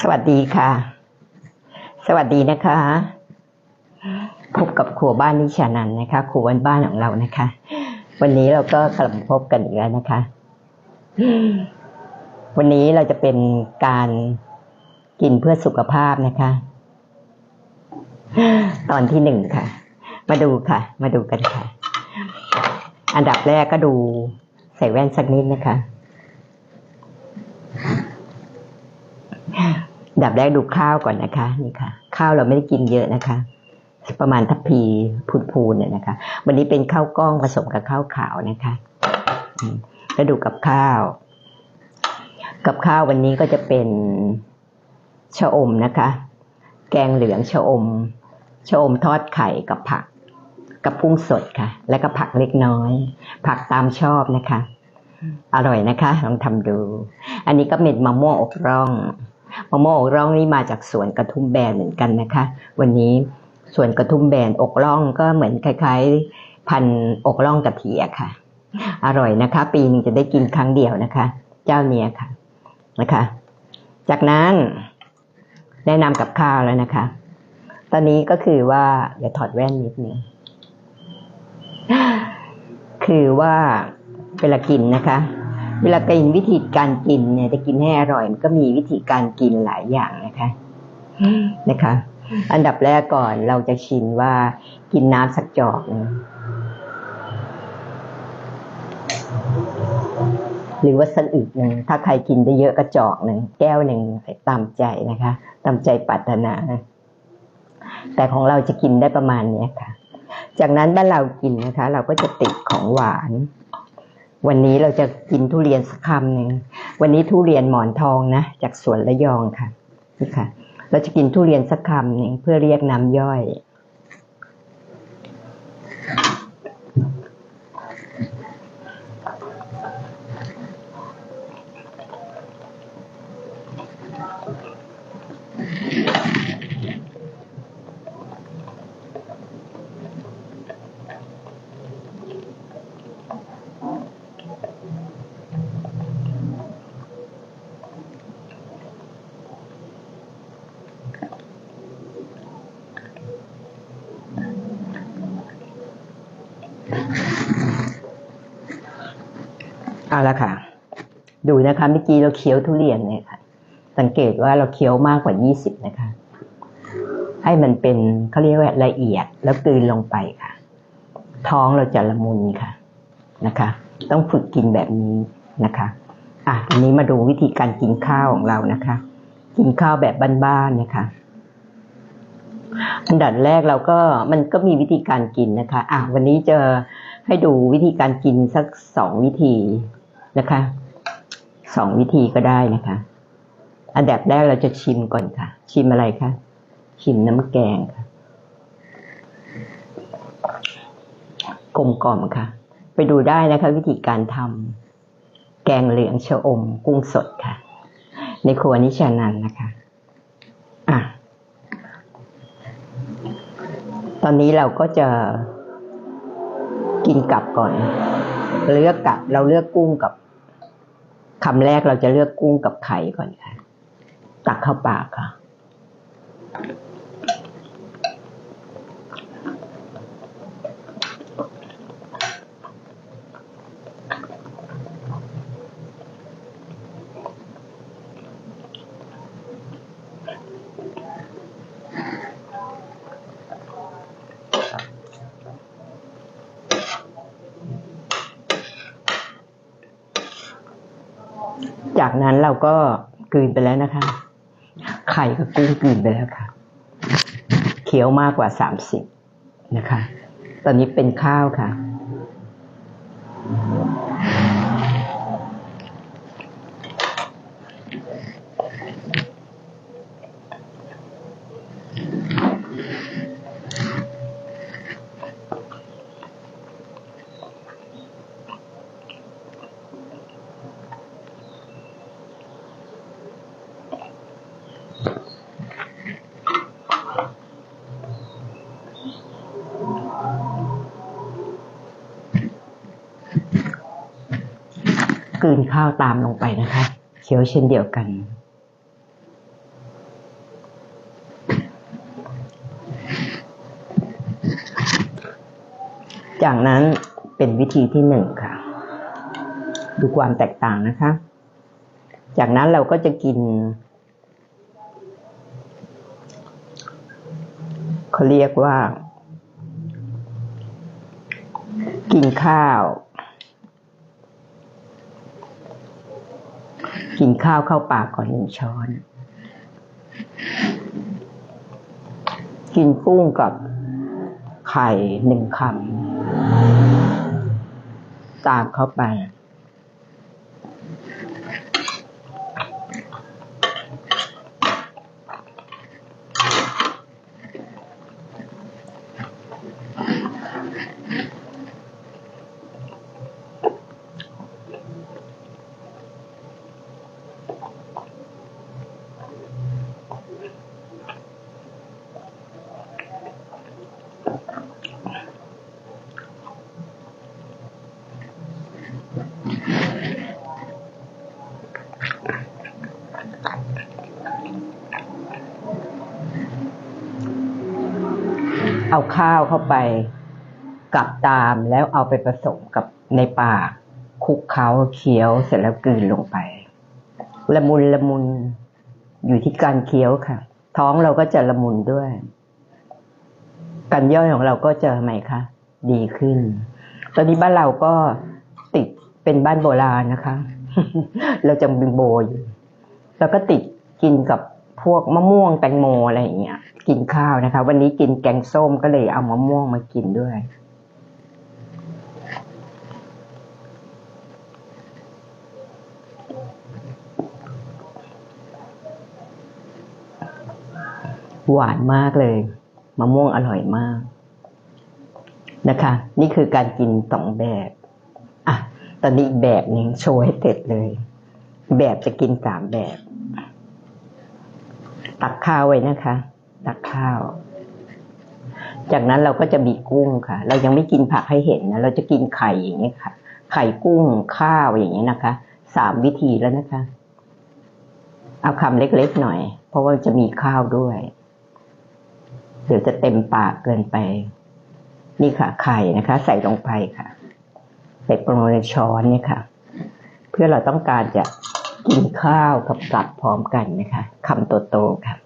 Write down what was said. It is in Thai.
สวัสดีค่ะ สวัสดีนะคะ พบกับครัวบ้านนิชานันนะคะครัวบ้านบ้านของเรานะคะ วันนี้เราก็กลับพบกันอีกแล้วนะคะ วันนี้เราจะเป็นการกินเพื่อสุขภาพนะคะ ตอนที่หนึ่งค่ะ มาดูค่ะ มาดูกันค่ะ อันดับแรกก็ดูใส่แว่นสักนิดนะคะ ดับแรกดูข้าวก่อนนะคะนี่ค่ะ ข้าวเราไม่ได้กินเยอะนะคะ ประมาณทัพพีพูนๆเนี่ยนะคะ วันนี้เป็นข้าวกล้องผสมกับข้าวขาวนะคะแล้วดูกับข้าว กับข้าววันนี้ก็จะเป็นชะอมนะคะ แกงเหลืองชะอมชะอมทอดไข่กับผัก กับกุ้งสดค่ะ แล้วก็ผักเล็กน้อย ผักตามชอบนะคะ อร่อยนะคะ ลองทำดู อันนี้ก็เป็นมะม่วงอกร่อง มะม่วงอกร่องนี่มาจากสวนกระทุ่มแบนเหมือนกันนะคะ วันนี้สวนกระทุ่มแบนอกร่องก็เหมือนคล้าย ๆ พันอกร่องกะทิอะค่ะ อร่อยนะคะ ปีหนึงจะได้กินครั้งเดียวนะคะ เจ้าเนี้ยค่ะนะคะ จากนั้นแนะนำกับข้าวแล้วนะคะ ตอนนี้ก็คือว่าเดี๋ยวถอดแว่นนิดนึงคือว่าเวลากินนะคะ เวลากินวิธีการกินเนี่ยจะกินให้อร่อยมันก็มีวิธีการกินหลายอย่างนะคะนะคะ อันดับแรกก่อนเราจะชิมว่ากินน้ำสักจอกหนึงหรือว่าสักอึกหนึ่งถ้าใครกินได้เยอะก็จอกหนึ่งแก้วหนึ่งตามใจนะคะ ตามใจปรารถนา แต่ของเราจะกินได้ประมาณนี้ค่ะ จากนั้นบ้านเรากินนะคะ เราก็จะติดของหวาน วันนี้เราจะกินทุเรียนสักคำหนึ่ง วันนี้ทุเรียนหมอนทองนะ จากสวนระยองค่ะนี่ค่ะ เราจะกินทุเรียนสักคำหนึ่งเพื่อเรียกน้ำย่อย เอาละค่ะ ดูนะคะเมื่อกี้เราเคี้ยวทุเรียนเนี่ยค่ะ สังเกตว่าเราเคี้ยวมากกว่ายี่สิบนะคะ ให้มันเป็นเขาเรียกว่าละเอียดแล้วกลืนลงไปค่ะ ท้องเราจะละมุนค่ะนะคะ ต้องฝึกกินแบบนี้นะคะอะอันนี้มาดูวิธีการกินข้าวของเรานะคะ กินข้าวแบบบ้านๆนะคะ อันดับแรกเราก็มันก็มีวิธีการกินนะคะ อะวันนี้จะให้ดูวิธีการกินสักสองวิธี นะคะสองวิธีก็ได้นะคะ อันดับแรกเราจะชิมก่อนค่ะ ชิมอะไรคะชิมน้ำแกงค่ะกลมกล่อมค่ะ ไปดูได้นะคะ วิธีการทำแกงเหลืองชะอม กุ้งสดค่ะ ในครัวนิชานันนะคะ อะ ตอนนี้เราก็จะกินกับก่อน เลือกกับ เราเลือกกุ้งกับ คำแรกเราจะเลือกกุ้งกับไข่ก่อนค่ะ ตักเข้าปากค่ะ จากนั้นเราก็กลืนไปแล้วนะคะ ไข่กับกุ้งกลืนไปแล้วค่ะเคี้ยวมากกว่าสามสิบนะคะ ตอนนี้เป็นข้าวค่ะ กลืนข้าวตามลงไปนะคะเคี้ยวเช่นเดียวกัน จากนั้นเป็นวิธีที่หนึ่งค่ะ ดูความแตกต่างนะคะ จากนั้นเราก็จะกินเขาเรียกว่า กินข้าว กินข้าวเข้าปากก่อนหนึ่งช้อน กินกุ้งกับไข่หนึ่งคำตามเข้าไป เอาข้าวเข้าไปกลับตามแล้วเอาไปผสมกับในปากคลุกเคล้าเคี้ยวเสร็จแล้วกลืนลงไป ละมุนละมุนอยู่ที่การเคี้ยวค่ะ ท้องเราก็จะละมุนด้วย การย่อยของเราก็จะทำไมคะดีขึ้น ตอนนี้บ้านเราก็ติดเป็นบ้านโบราณนะคะ เราจะเป็นโบอยู่แล้วก็ติดกินกับ พวกมะม่วงแตงโมอะไรอย่างเงี้ยกินข้าวนะคะ วันนี้กินแกงส้มก็เลยเอามะม่วงมากินด้วยหวานมากเลยมะม่วงอร่อยมากนะคะ นี่คือการกินสองแบบอะตอนนี้อีกแบบหนึ่งโชว์ให้เสร็จเลย แบบจะกินสามแบบ ตักข้าวไว้นะคะ ตักข้าว จากนั้นเราก็จะมีกุ้งค่ะ เรายังไม่กินผักให้เห็นนะเราจะกินไข่อย่างนี้ค่ะ ไข่กุ้งข้าวอย่างนี้นะคะสามวิธีแล้วนะคะ เอาคำเล็กๆหน่อย เพราะว่าจะมีข้าวด้วยเดี๋ยวจะเต็มปากเกินไป นี่ค่ะ ไข่นะคะ ใส่ลงไปค่ะ ใส่ประมาณช้อนนี่ค่ะ เพื่อเราต้องการจะ กินข้าวกับกลับพร้อมกันนะคะคำโตๆค่ะ